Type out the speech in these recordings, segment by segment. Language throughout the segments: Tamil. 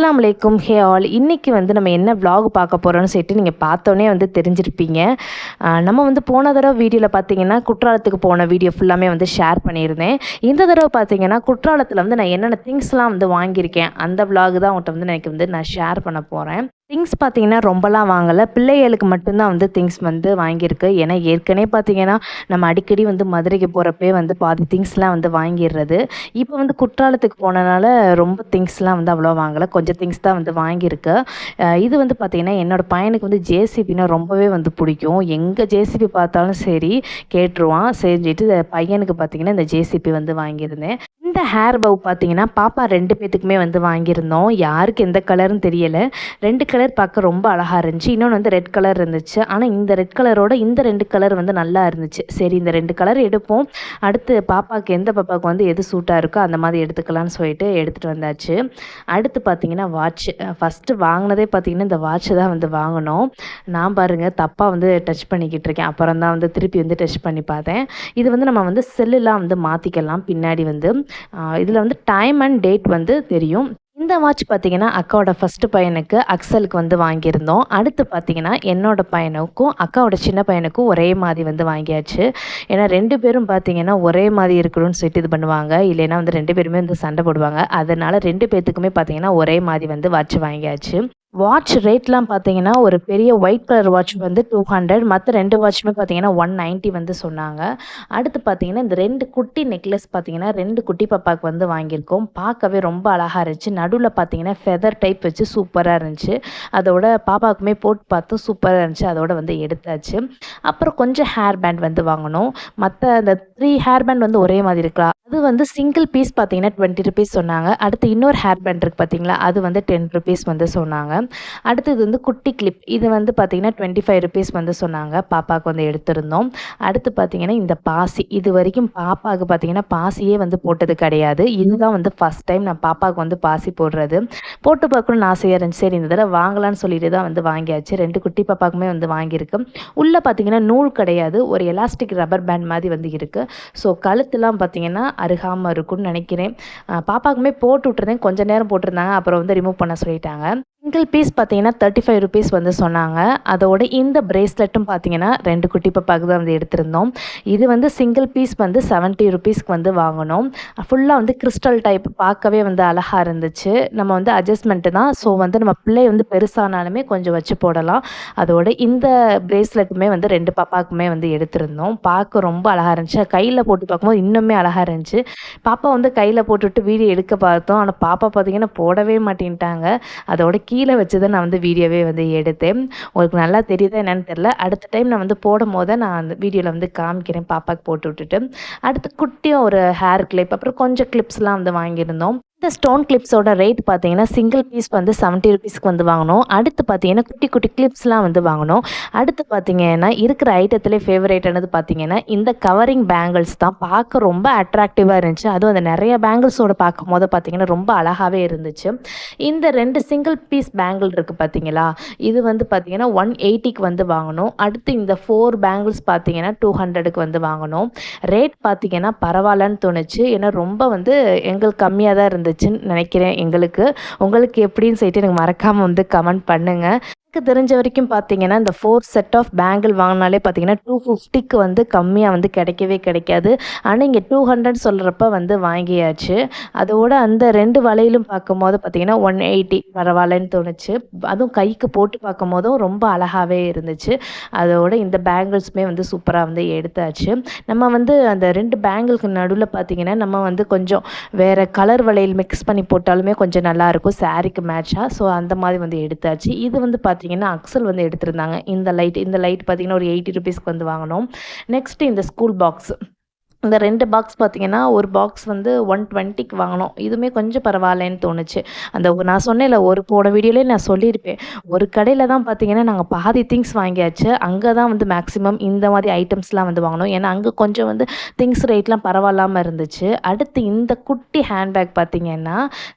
அஸ்லாம் அலைக்கும். ஹே ஆல் இன்றைக்கி வந்து நம்ம என்ன vlog பார்க்க போகிறோம்னு சொல்லிட்டு நீங்கள் பார்த்தோன்னே வந்து தெரிஞ்சிருப்பீங்க. நம்ம வந்து போன தடவை வீடியோவில் பார்த்தீங்கன்னா குற்றாலத்துக்கு போன வீடியோ ஃபுல்லாமே வந்து ஷேர் பண்ணியிருந்தேன். இந்த தடவை பார்த்தீங்கன்னா குற்றாலத்தில் வந்து நான் என்னென்ன திங்ஸ்லாம் வந்து வாங்கியிருக்கேன் அந்த vlog தான் உங்கள்கிட்ட வந்து எனக்கு வந்து நான் ஷேர் பண்ண போகிறேன் திங்ஸ் பார்த்தீங்கன்னா ரொம்பலாம் வாங்கலை. பிள்ளைகளுக்கு மட்டும்தான் வந்து திங்ஸ் வந்து வாங்கியிருக்கு. ஏன்னா ஏற்கனவே பார்த்தீங்கன்னா நம்ம அடிக்கடி வந்து மதுரைக்கு போகிறப்பே வந்து பாதி திங்ஸ்லாம் வந்து வாங்கிடுறது இப்போ வந்து குற்றாலத்துக்கு போனனால ரொம்ப திங்ஸ்லாம் வந்து அவ்வளோ வாங்கலை. கொஞ்சம் திங்ஸ் தான் வந்து வாங்கியிருக்கு. இது வந்து பார்த்திங்கன்னா என்னோடய பையனுக்கு வந்து ஜேசிபினா ரொம்பவே வந்து பிடிக்கும். எங்கே ஜேசிபி பார்த்தாலும் சரி கேட்டுருவான். செஞ்சுட்டு பையனுக்கு பார்த்தீங்கன்னா இந்த ஜேசிபி வந்து வாங்கியிருந்தேன். இந்த ஹேர் பவ் பார்த்தீங்கன்னா பாப்பா ரெண்டு பேத்துக்குமே வந்து வாங்கியிருந்தோம். யாருக்கு எந்த கலர்னு தெரியலை. ரெண்டு கலர் பார்க்க ரொம்ப அழகாக இருந்துச்சு. இன்னொன்று வந்து ரெட் கலர் இருந்துச்சு. ஆனால் இந்த ரெட் கலரோட இந்த ரெண்டு கலர் வந்து நல்லா இருந்துச்சு. சரி இந்த ரெண்டு கலர் எடுப்போம். அடுத்து பாப்பாவுக்கு எந்த பாப்பாவுக்கு வந்து எது சூட்டாக இருக்கோ அந்த மாதிரி எடுத்துக்கலாம்னு சொல்லிட்டு எடுத்துகிட்டு வந்தாச்சு. அடுத்து பார்த்தீங்கன்னா வாட்ச் ஃபஸ்ட்டு வாங்கினதே பார்த்தீங்கன்னா இந்த வாட்ச் தான் வந்து வாங்கினோம். நான் பாருங்கள் தப்பாக வந்து டச் பண்ணிக்கிட்டு இருக்கேன். அப்புறம் தான் வந்து திருப்பி வந்து டச் பண்ணி பார்த்தேன். இது வந்து நம்ம வந்து செல்லுலாம் வந்து மாற்றிக்கலாம் பின்னாடி வந்து இதில் வந்து டைம் அண்ட் டேட் வந்து தெரியும். இந்த வாட்ச் பார்த்தீங்கன்னா அக்காவோட ஃபஸ்ட்டு பையனுக்கு அக்சலுக்கு வந்து வாங்கியிருந்தோம். அடுத்து பார்த்தீங்கன்னா என்னோட பையனுக்கும் அக்காவோட சின்ன பையனுக்கும் ஒரே மாதிரி வந்து வாங்கியாச்சு. ஏன்னா ரெண்டு பேரும் பார்த்தீங்கன்னா ஒரே மாதிரி இருக்கணும்னு சொல்லிட்டு இது பண்ணுவாங்க. இல்லைன்னா வந்து ரெண்டு பேருமே வந்து சண்டை போடுவாங்க. அதனால் ரெண்டு பேர்த்துக்குமே பார்த்தீங்கன்னா ஒரே மாதிரி வந்து வாட்ச் வாங்கியாச்சு. வாட்ச் ரேட்லாம் பார்த்தீங்கன்னா ஒரு பெரிய ஒயிட் கலர் வாட்ச் வந்து டூ ஹண்ட்ரட் மற்ற ரெண்டு வாட்சுமே பார்த்தீங்கன்னா ஒன் நைன்ட்டி வந்து சொன்னாங்க. அடுத்து பார்த்தீங்கன்னா இந்த ரெண்டு குட்டி நெக்லஸ் பார்த்தீங்கன்னா ரெண்டு குட்டி பாப்பாவுக்கு வந்து வாங்கியிருக்கோம். பார்க்கவே ரொம்ப அழகாக இருந்துச்சு. நடுவில் பார்த்தீங்கன்னா ஃபெதர் டைப் வச்சு சூப்பராக இருந்துச்சு. அதோட பாப்பாவுக்குமே போட்டு பார்த்து சூப்பராக இருந்துச்சு. அதோட வந்து எடுத்தாச்சு. அப்புறம் கொஞ்சம் ஹேர் பேண்ட் வந்து வாங்கினோம் மற்ற அந்த த்ரீ ஹேர் பேண்ட் வந்து ஒரே மாதிரி இருக்கலாம். அது வந்து சிங்கிள் பீஸ் பார்த்தீங்கன்னா டுவெண்ட்டி ருபீஸ் சொன்னாங்க. அடுத்து இன்னொரு ஹேர் பேண்ட் இருக்குது பார்த்தீங்களா அது வந்து டென் ருபீஸ் வந்து சொன்னாங்க. அடுத்தது வந்து குட்டி கிளிப் இது வந்து பார்த்தீங்கன்னா டுவெண்ட்டி ஃபைவ் ருபீஸ் வந்து சொன்னாங்க. பாப்பாவுக்கு வந்து எடுத்திருந்தோம். அடுத்து பார்த்தீங்கன்னா இந்த பாசி. இது வரைக்கும் பாப்பாவுக்கு பார்த்தீங்கன்னா பாசியே வந்து போட்டது கிடையாது. இதுதான் வந்து ஃபஸ்ட் டைம் நான் பாப்பாவுக்கு வந்து பாசி போடுறது. போட்டு பார்க்கணும்னு ஆசையாக இருந்துச்சு. சரி இந்த தடவை வாங்கலாம்னு சொல்லிட்டு தான் வந்து வாங்கியாச்சு. ரெண்டு குட்டி பாப்பாக்குமே வந்து வாங்கியிருக்கு. உள்ளே பார்த்தீங்கன்னா நூல் கிடையாது. ஒரு எலாஸ்டிக் ரப்பர் பேண்ட் மாதிரி வந்து இருக்குது ஸோ கழுத்துலாம் பார்த்தீங்கன்னா அருகாமல் இருக்கும்னு நினைக்கிறேன். பாப்பாவுக்குமே பாப்பாக்குமே போட்டு விட்டுருந்தேன். கொஞ்ச நேரம் போட்டிருந்தாங்க. அப்புறம் வந்து ரிமூவ் பண்ண சொல்லிட்டாங்க. சிங்கிள் பீஸ் பார்த்தீங்கன்னா தேர்ட்டி ஃபைவ் ருபீஸ் வந்து சொன்னாங்க. அதோட இந்த பிரேஸ்லெட்டும் பார்த்தீங்கன்னா ரெண்டு குட்டி பப்பாக்கு தான் வந்து எடுத்திருந்தோம். இது வந்து சிங்கிள் பீஸ் வந்து செவன்ட்டி ருபீஸ்க்கு வந்து வாங்கினோம் ஃபுல்லாக வந்து கிறிஸ்டல் டைப் பார்க்கவே வந்து அழகாக இருந்துச்சு. நம்ம வந்து அட்ஜஸ்ட்மெண்ட்டு தான். ஸோ வந்து நம்ம பிள்ளை வந்து பெருசானாலுமே கொஞ்சம் வச்சு போடலாம். அதோட இந்த பிரேஸ்லெட்டுமே வந்து ரெண்டு பாப்பாக்குமே வந்து எடுத்திருந்தோம். பார்க்க ரொம்ப அழகாக இருந்துச்சு. கையில் போட்டு பார்க்கும்போது இன்னுமே அழகாக இருந்துச்சு. பாப்பா வந்து கையில் போட்டுவிட்டு வீடியோ எடுக்க பார்த்தோம். ஆனால் பாப்பா பார்த்தீங்கன்னா போடவே மாட்டேன்ட்டாங்க. அதோட கீழே வச்சு தான் நான் வந்து வீடியோவே வந்து எடுத்தேன். உங்களுக்கு நல்லா தெரியுதா என்னென்னு தெரில அடுத்த டைம் நான் வந்து போடும் போது நான் அந்த வீடியோவில் வந்து காமிக்கிறேன் பாப்பாக்கு போட்டு விட்டுட்டு. அடுத்து குட்டியாக ஒரு ஹேர் கிளிப் அப்புறம் கொஞ்சம் கிளிப்ஸ்லாம் வந்து வாங்கியிருந்தோம். இந்த ஸ்டோன் கிளிப்ஸோட ரேட் பார்த்தீங்கன்னா சிங்கிள் பீஸ் வந்து செவன்ட்டி ருபீஸ்க்கு வந்து வாங்கினோம் அடுத்து பார்த்தீங்கன்னா குட்டி குட்டி கிளிப்ஸ்லாம் வந்து வாங்கினோம் அடுத்து பார்த்தீங்கன்னா இருக்கிற ஐட்டத்திலே ஃபேவரேட்டானது பார்த்தீங்கன்னா இந்த கவரிங் பேங்கிள்ஸ் தான். பார்க்க ரொம்ப அட்ராக்டிவாக இருந்துச்சு. அதுவும் அந்த நிறைய பேங்கிள்ஸோட பார்க்கும் போது பார்த்தீங்கன்னா ரொம்ப அழகாகவே இருந்துச்சு. இந்த ரெண்டு சிங்கிள் பீஸ் பேங்கிள் இருக்குது பார்த்தீங்களா இது வந்து பார்த்தீங்கன்னா ஒன் எயிட்டிக்கு வந்து வாங்கினோம் அடுத்து இந்த ஃபோர் பேங்கிள்ஸ் பார்த்தீங்கன்னா டூ ஹண்ட்ரடுக்கு வந்து வாங்கினோம் ரேட் பார்த்தீங்கன்னா பரவாயில்லன்னு தோணுச்சு. ஏன்னா ரொம்ப வந்து எங்களுக்கு கம்மியாக தான் இருந்துச்சு. இருந்துச்சுன்னு நினைக்கிறேன் எங்களுக்கு. உங்களுக்கு எப்படின்னு சொல்லிட்டு எனக்கு மறக்காமல் வந்து கமெண்ட் பண்ணுங்கள் எனக்கு தெரிஞ்ச வரைக்கும் பார்த்தீங்கன்னா இந்த ஃபோர் செட் ஆஃப் பேங்கிள் வாங்கினாலே பார்த்தீங்கன்னா டூ ஃபிஃப்டிக்கு வந்து கம்மியாக வந்து கிடைக்கவே கிடைக்காது. ஆனால் இங்கே டூ ஹண்ட்ரட் சொல்கிறப்ப வந்து வாங்கியாச்சு. அதோட அந்த ரெண்டு வலையிலும் பார்க்கும்போது பார்த்தீங்கன்னா ஒன் எயிட்டி பரவாயில்லன்னு தோணுச்சு. அதுவும் கைக்கு போட்டு பார்க்கும் போதும் ரொம்ப அழகாகவே இருந்துச்சு. அதோட இந்த பேங்கிள்ஸுமே வந்து சூப்பராக வந்து எடுத்தாச்சு. நம்ம வந்து அந்த ரெண்டு பேங்கிளுக்கு நடுவில் பார்த்தீங்கன்னா நம்ம வந்து கொஞ்சம் வேறு கலர் வளையல் மிக்ஸ் பண்ணி போட்டாலுமே கொஞ்சம் நல்லாயிருக்கும் சாரீக்கு மேட்சாக ஸோ அந்த மாதிரி வந்து எடுத்தாச்சு. இது வந்து பார்த்து பார்த்தீங்கன்னா அக்சல் வந்து எடுத்திருந்தாங்க. இந்த லைட் இந்த லைட் பார்த்தீங்கன்னா ஒரு எயிட்டி ருபீஸ்க்கு வந்து வாங்கினோம். நெக்ஸ்ட் இந்த ஸ்கூல் பாக்ஸ். இந்த ரெண்டு பாக்ஸ் பார்த்தீங்கன்னா ஒரு பாக்ஸ் வந்து ஒன் டுவெண்ட்டிக்கு வாங்கினோம். இதுவுமே கொஞ்சம் பரவாயில்லன்னு தோணுச்சு. அந்த நான் சொன்னேன்ல ஒரு போன வீடியோலேயே நான் சொல்லியிருப்பேன். ஒரு கடையில் தான் பார்த்தீங்கன்னா நாங்கள் பாதி திங்ஸ் வாங்கியாச்சு. அங்கே தான் வந்து மேக்ஸிமம் இந்த மாதிரி ஐட்டம்ஸ்லாம் வந்து வாங்கினோம். ஏன்னா அங்கே கொஞ்சம் வந்து திங்ஸ் ரேட்லாம் பரவாயில்லாமல் இருந்துச்சு. அடுத்து இந்த குட்டி ஹேண்ட்பேக் பார்த்தீங்கன்னா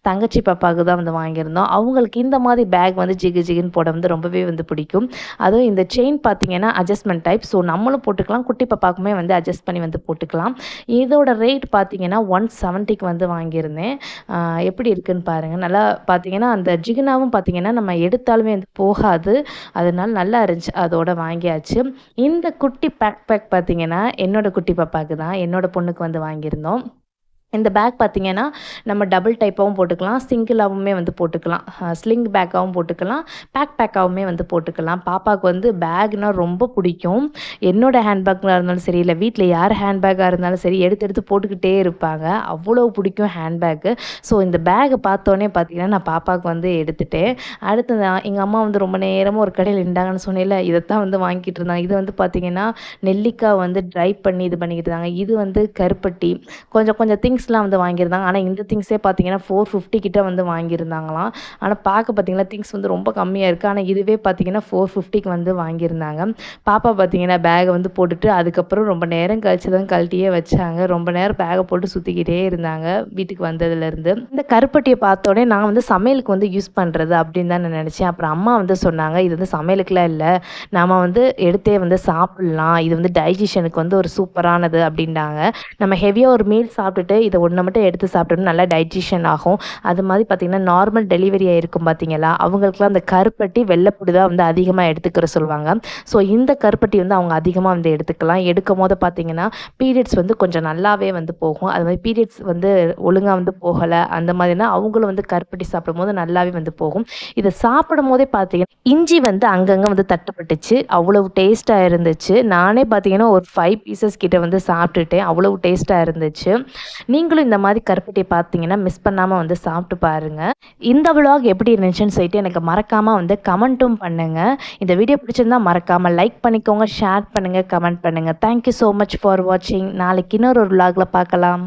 தங்கச்சி பாப்பாவுக்கு தான் வந்து வாங்கியிருந்தோம். அவங்களுக்கு இந்த மாதிரி பேக் வந்து ஜிகு ஜிகுன்னு போட வந்து ரொம்பவே வந்து பிடிக்கும். அதுவும் இந்த செயின் பார்த்தீங்கன்னா அட்ஜஸ்ட்மெண்ட் டைப் ஸோ நம்மளும் போட்டுக்கலாம். குட்டி பாப்பாக்குமே வந்து அட்ஜஸ்ட் பண்ணி வந்து போட்டுக்கலாம். இதோட ரேட் பார்த்தீங்கன்னா ஒன் செவன்ட்டிக்கு வந்து வாங்கியிருந்தேன். எப்படி இருக்குன்னு பாருங்கள் நல்லா பார்த்தீங்கன்னா அந்த ஜிகினாவும் பார்த்தீங்கன்னா நம்ம எடுத்தாலுமே வந்து போகாது. அதனால நல்லா இருந்துச்சு. அதோட வாங்கியாச்சு. இந்த குட்டி பேக் பேக் பார்த்தீங்கன்னா என்னோட குட்டி பாப்பாவுக்கு தான். என்னோட பொண்ணுக்கு வந்து வாங்கியிருந்தோம். இந்த பேக் பார்த்தீங்கன்னா நம்ம டபுள் டைப்பாகவும் போட்டுக்கலாம். சிங்கிளாகவுமே வந்து போட்டுக்கலாம். ஸ்லிங் பேக்காகவும் போட்டுக்கலாம். பேக் பேக்காகவுமே வந்து போட்டுக்கலாம். பாப்பாவுக்கு வந்து பேக்னால் ரொம்ப பிடிக்கும். என்னோட ஹேண்ட்பேக்காக இருந்தாலும் சரி இல்லை வீட்டில் யார் ஹேண்ட்பேக்காக இருந்தாலும் சரி எடுத்து எடுத்து போட்டுக்கிட்டே இருப்பாங்க. அவ்வளோ பிடிக்கும் ஹேண்ட்பேக்கு ஸோ இந்த பேக்கை பார்த்தோன்னே பார்த்தீங்கன்னா நான் பாப்பாவுக்கு வந்து எடுத்துட்டேன். அடுத்து எங்கள் அம்மா வந்து ரொம்ப நேரமாக ஒரு கடையில் நின்றாங்கன்னு சொன்னேன்ல இதைத்தான் வந்து வாங்கிட்டு இருந்தாங்க. இது வந்து பார்த்தீங்கன்னா நெல்லிக்காய் வந்து ட்ரை பண்ணி இது பண்ணிக்கிட்டு இருந்தாங்க. இது வந்து கருப்பட்டி. கொஞ்சம் கொஞ்சம் திங்ஸ்லாம் வந்து வாங்கியிருந்தாங்க. ஆனால் இந்த திங்ஸே பார்த்தீங்கன்னா ஃபோர் ஃபிஃப்டி கிட்ட வந்து வாங்கியிருந்தாங்களாம். ஆனால் பார்க்க பார்த்தீங்கன்னா திங்ஸ் வந்து ரொம்ப கம்மியாக இருக்குது ஆனால் இதுவே பார்த்தீங்கன்னா ஃபோர் ஃபிஃப்டிக்கு வந்து வாங்கியிருந்தாங்க. பாப்பா பார்த்தீங்கன்னா பேகை வந்து போட்டுட்டு அதுக்கப்புறம் ரொம்ப நேரம் கழிச்சு தான் கழட்டியே வச்சாங்க. ரொம்ப நேரம் பேகை போட்டு சுற்றிக்கிட்டே இருந்தாங்க வீட்டுக்கு வந்ததுலேருந்து. இந்த கருப்பட்டியை பார்த்தோன்னே நான் வந்து சமையலுக்கு வந்து யூஸ் பண்ணுறது அப்படின்னு தான் நான் நினச்சேன். அப்புறம் அம்மா வந்து சொன்னாங்க இது வந்து சமையலுக்குலாம் இல்லை. நாம் வந்து எடுத்தே வந்து சாப்பிட்லாம். இது வந்து டைஜஷனுக்கு வந்து ஒரு சூப்பரானது அப்படின்றாங்க நம்ம ஹெவியாக ஒரு மீல் சாப்பிட்டுட்டு இதை ஒன்று மட்டும் எடுத்து சாப்பிட்டோம்னா நல்லா டைஜஷன் ஆகும். அது மாதிரி பார்த்திங்கன்னா நார்மல் டெலிவரி ஆகிருக்கும் பார்த்தீங்களா? அவங்களுக்குலாம் அந்த கருப்பட்டி வெள்ளைப்பொடி தான் வந்து அதிகமாக எடுத்துக்கிற சொல்லுவாங்க. ஸோ இந்த கருப்பட்டி வந்து அவங்க அதிகமாக வந்து எடுத்துக்கலாம். எடுக்கும் போது பார்த்தீங்கன்னா பீரியட்ஸ் வந்து கொஞ்சம் நல்லாவே வந்து போகும். அது மாதிரி பீரியட்ஸ் வந்து ஒழுங்காக வந்து போகலை. அந்த மாதிரினா அவங்களும் வந்து கருப்பட்டி சாப்பிடும் போது நல்லாவே வந்து போகும். இதை சாப்பிடும் போதே பார்த்தீங்கன்னா இஞ்சி வந்து அங்கங்கே வந்து தட்டுப்பட்டுச்சு. அவ்வளவு டேஸ்ட்டாக இருந்துச்சு. நானே பார்த்தீங்கன்னா ஒரு ஃபைவ் பீசஸ் கிட்ட வந்து சாப்பிட்டுட்டேன். அவ்வளவு டேஸ்ட்டாக இருந்துச்சு. நீங்களும் இந்த மாதிரி கருப்பட்டியை பார்த்தீங்கன்னா மிஸ் பண்ணாமல் வந்து சாப்பிட்டு பாருங்கள் இந்த விலாக் எப்படி இருந்துச்சுன்னு சொல்லிட்டு எனக்கு மறக்காமல் வந்து கமெண்ட்டும் பண்ணுங்கள் இந்த வீடியோ பிடிச்சிருந்தா மறக்காமல் லைக் பண்ணிக்கோங்க ஷேர் பண்ணுங்கள் கமெண்ட் பண்ணுங்கள் தேங்க்யூ ஸோ மச் ஃபார் வாட்சிங் நாளைக்கு இன்னொரு ஒரு விலாகில் பார்க்கலாம்